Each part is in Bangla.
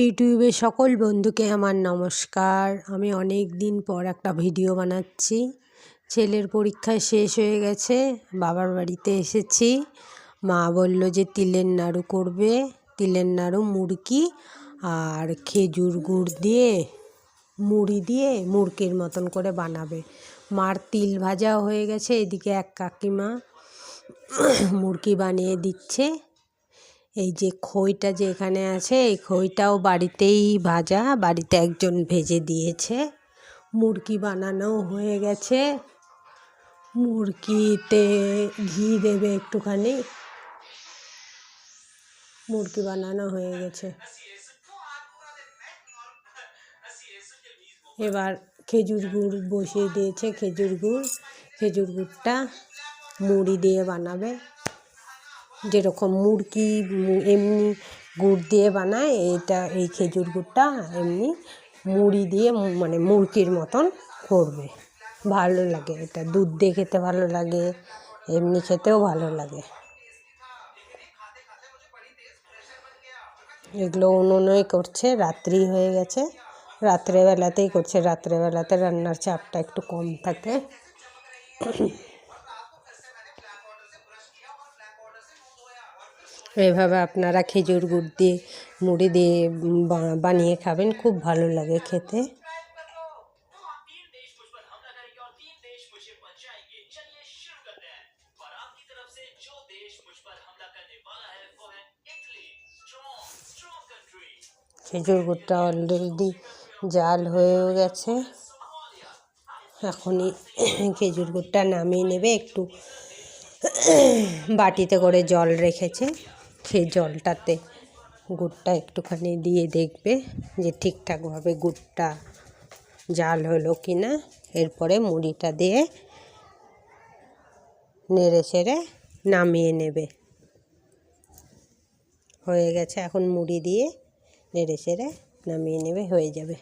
ইউটিউবে সকল বন্ধুকে আমার নমস্কার। আমি অনেক দিন পর একটা ভিডিও বানাচ্ছি। ছেলের পরীক্ষা শেষ হয়ে গেছে, বাবার বাড়িতে এসেছি। মা বলল যে তিলের নাড়ু করবে, তিলের নাড়ু মুড়কি আর খেজুর গুড় দিয়ে, মুড়ি দিয়ে মুড়কির মতন করে বানাবে। মার তিল ভাজা হয়ে গেছে, এদিকে এক কাকিমা মুড়কি বানিয়ে দিচ্ছে। এই যে খইটা যে এখানে আছে, এই খইটাও বাড়িতেই ভাজা, বাড়িতে একজন ভেজে দিয়েছে। মুরগি বানানো হয়ে গেছে। মুরগিতে ঘি দেবে একটুখানি। মুরগি বানানো হয়ে গেছে। এবার খেজুর গুড় বসিয়ে দিয়েছে, খেজুর গুড়। খেজুর গুড়টা মুড়ি দিয়ে বানাবে। যেরকম মুরগি এমনি গুড় দিয়ে বানায় এটা এই খেজুর গুড়টা, এমনি মুড়ি দিয়ে মানে মুরগির মতন করবে। ভালো লাগে এটা, দুধ দিয়ে খেতে ভালো লাগে, এমনি খেতেও ভালো লাগে। এগুলো উনুনেই করছে, রাত্রি হয়ে গেছে, রাত্রেবেলাতেই করছে, রাত্রেবেলাতে রান্নার চাপটা একটু কম থাকে। এভাবে আপনারা খেজুর গুড় দিয়ে, মুড়ি দিয়ে বানিয়ে খাবেন। খুব ভালো লাগে খেতে। খেজুর গুড়টা অলরেডি জাল হয়েও গেছে। এখনই খেজুর গুড়টা নামিয়ে নেবে। একটু বাটিতে করে জল রেখেছে। সেই জলটাতে গুড়টা একটুখানি দিয়ে দেখবে যে ঠিকঠাকভাবে গুড়টা জাল হলো কি না এরপরে মুড়িটা দিয়ে নেড়ে ছেড়ে নামিয়ে নেবে। হয়ে গেছে, এখন মুড়ি দিয়ে নেড়ে ছেড়ে নামিয়ে নেবে, হয়ে যাবে।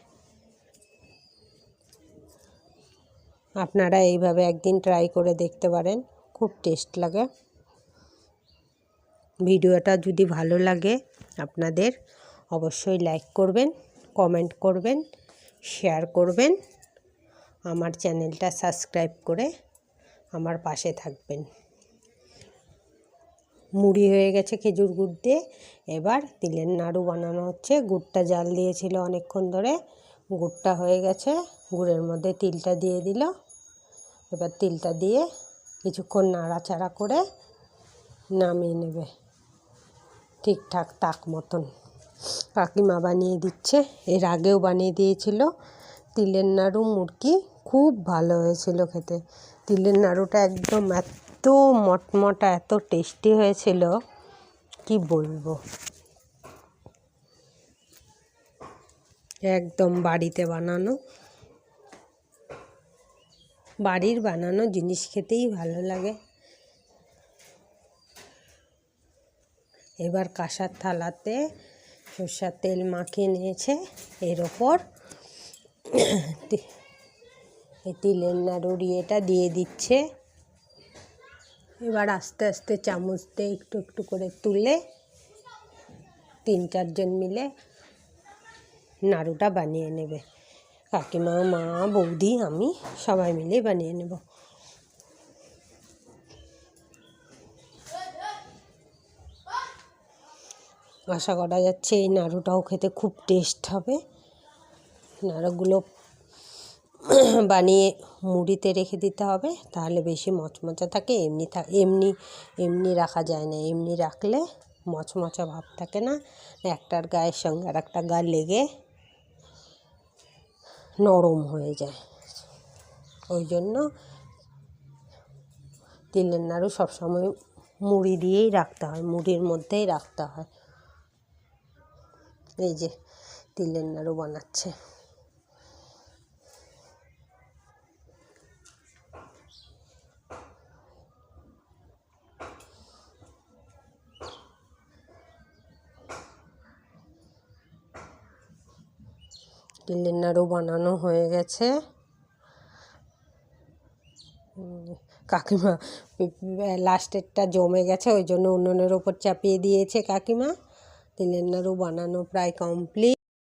আপনারা এইভাবে একদিন ট্রাই করে দেখতে পারেন, খুব টেস্ট লাগে। ভিডিওটা যদি ভালো লাগে আপনাদের, অবশ্যই লাইক করবেন কমেন্ট করবেন শেয়ার করবেন, আমার চ্যানেলটা সাবস্ক্রাইব করে আমার পাশে থাকবেন। মুড়ি হয়ে গেছে খেজুর গুড় দিয়ে, এবার তিলের নাড়ু বানানো হচ্ছে। গুড়টা জাল দিয়েছিল অনেকক্ষণ ধরে, গুড়টা হয়ে গেছে, গুড়ের মধ্যে তিলটা দিয়ে দিল। এবার তিলটা দিয়ে কিছুক্ষণ নাড়াচাড়া করে নামিয়ে নেবে। ঠিকঠাক তাক মতন। কাকিমা বানিয়ে দিচ্ছে। এর আগেও বানিয়ে দিয়েছিল। তিলের নাড়ু মুরগি খুব ভালো হয়েছিল খেতে। তিলের নাড়ুটা একদম এত মটমটা, এত টেস্টি হয়েছিল, কি বলব? একদম বাড়িতে বানানো। বাড়ির বানানো জিনিস খেতেই ভালো লাগে। এবার কাঁসার থালাতে সর্ষার তেল মাখিয়ে নিয়েছে। এর ওপর এই তিলের নাড়ুরি এটা দিয়ে দিচ্ছে। এবার আস্তে আস্তে চামচ দিয়ে একটু একটু করে তুলে তিন চারজন মিলে নাড়ুটা বানিয়ে নেবে। কাকিমা, মা, বৌদি, আমি সবাই মিলে বানিয়ে নেব। আশা করা যাচ্ছে, এই নাড়ুটাও খেতে খুব টেস্ট হবে। নাড়ুগুলো বানিয়ে মুড়িতে রেখে দিতে হবে, তাহলে বেশি মচমচা থাকে, এমনি এমনি এমনি রাখা যায় না। এমনি রাখলে মচমচা ভাব থাকে না, একটার গায়ের সঙ্গে আর একটা গা লেগে নরম হয়ে যায়। ওই জন্য তিলের নাড়ু সবসময় মুড়ি দিয়েই রাখতে হয়, মুড়ির মধ্যেই রাখতে হয়। এই যে তিলের নাড়ু বানাচ্ছে। তিলের নাড়ু বানানো হয়ে গেছে। কাকিমা, লাস্টেরটা জমে গেছে, ওই জন্য উনুনের ওপর চাপিয়ে দিয়েছে কাকিমা। তিলের নাড়ু বানানো প্রায় কমপ্লিট